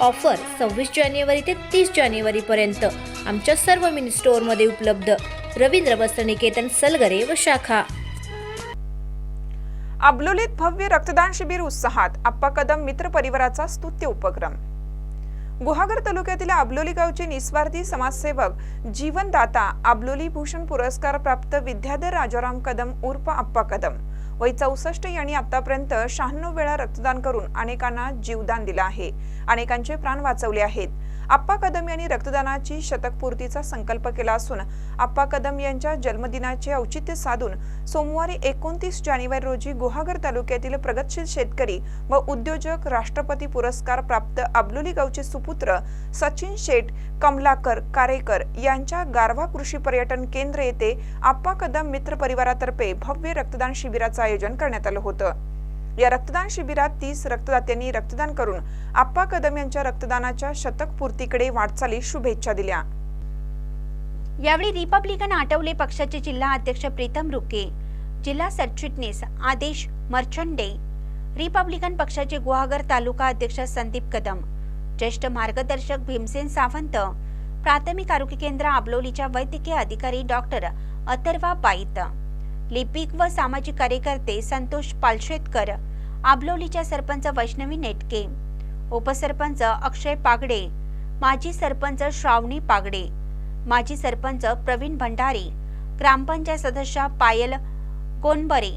Offer सव्वीस जानेवारी ते तीस जानेवारीपर्यंत आमच्या सर्व मिनी स्टोअरमध्ये उपलब्ध. रवींद्र वस्त्रनिकेतन सलगरे व शाखा. अबलोलीत भव्य रक्तदान शिबिर उत्साहात आप्पा कदम मित्र परिवाराचा स्तुत्य उपक्रम. गुहागर तालुक्यातील अबलोली गावचे निस्वार्थी समाजसेवक जीवनदाता अबलोली भूषण पुरस्कार प्राप्त विद्याधर राजाराम कदम उर्फ आप्पा कदम. वय चौसष्ट यांनी आतापर्यंत शहाण्णव वेळा रक्तदान करून अनेकांना जीवदान दिलं आहे. अनेकांचे प्राण वाचवले आहेत. आप्पा कदम यांनी रक्तदानाची शतकपूर्तीचा संकल्प केला असून आप्पा कदम यांच्या जन्मदिनाचे औचित्य साधून सोमवारी एकोणतीस जानेवारी रोजी गुहागर तालुक्यातील प्रगतशील शेतकरी व उद्योजक राष्ट्रपती पुरस्कार प्राप्त अब्लुली गावचे सुपुत्र सचिन शेठ कमलाकर कारेकर यांच्या गारवा कृषी पर्यटन केंद्र येथे आप्पा कदम मित्र परिवारातर्फे भव्य रक्तदान शिबिराचं आयोजन करण्यात आलं होतं. या रक्तदान शिबिरात तीस रक्तदात्यांनी रक्तदान करून आप्पा कदम यांच्या रक्तदानाच्या शतक पूर्तीकडे वाटचाली शुभेच्छा दिल्या. यावेळी रिपब्लिकन आठवले पक्षाचे जिल्हा अध्यक्ष प्रीतम रुके जिल्हा सरचिटणीस आदेश मर्चंडे रिपब्लिकन पक्षाचे गुहागर तालुका अध्यक्ष संदीप कदम ज्येष्ठ मार्गदर्शक भीमसेन सावंत प्राथमिक आरोग्य केंद्र आबलोलीच्या वैद्यकीय अधिकारी डॉक्टर अथर्वा पाईत लिपिक व सामाजिक कार्यकर्ते संतोष पालशेतकर. आबलोलीच्या सरपंच वैष्णवी नेटके. उपसरपंच अक्षय पागडे. माजी सरपंच श्रावणी पागडे. माजी सरपंच प्रवीण भंडारी. ग्रामपंचायत सदस्य पायल गोनबरे.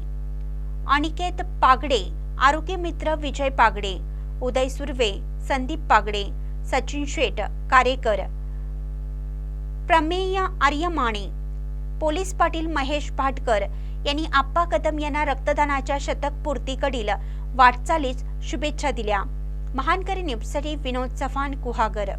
अनिकेत पागडे. आरोग्य मित्र विजय पागडे. उदय सुर्वे संदीप पागडे सचिन शेट कारेकर प्रमेय आर्यमाणे पोलीस पाटील महेश भाटकर. यांनी आप्पा कदम यांना रक्तदानाच्या शतक पूर्तीकडील वाटचालीस शुभेच्छा दिल्या. महानकरी न्यूजसाठी विनोद चव्हाण गुहागर.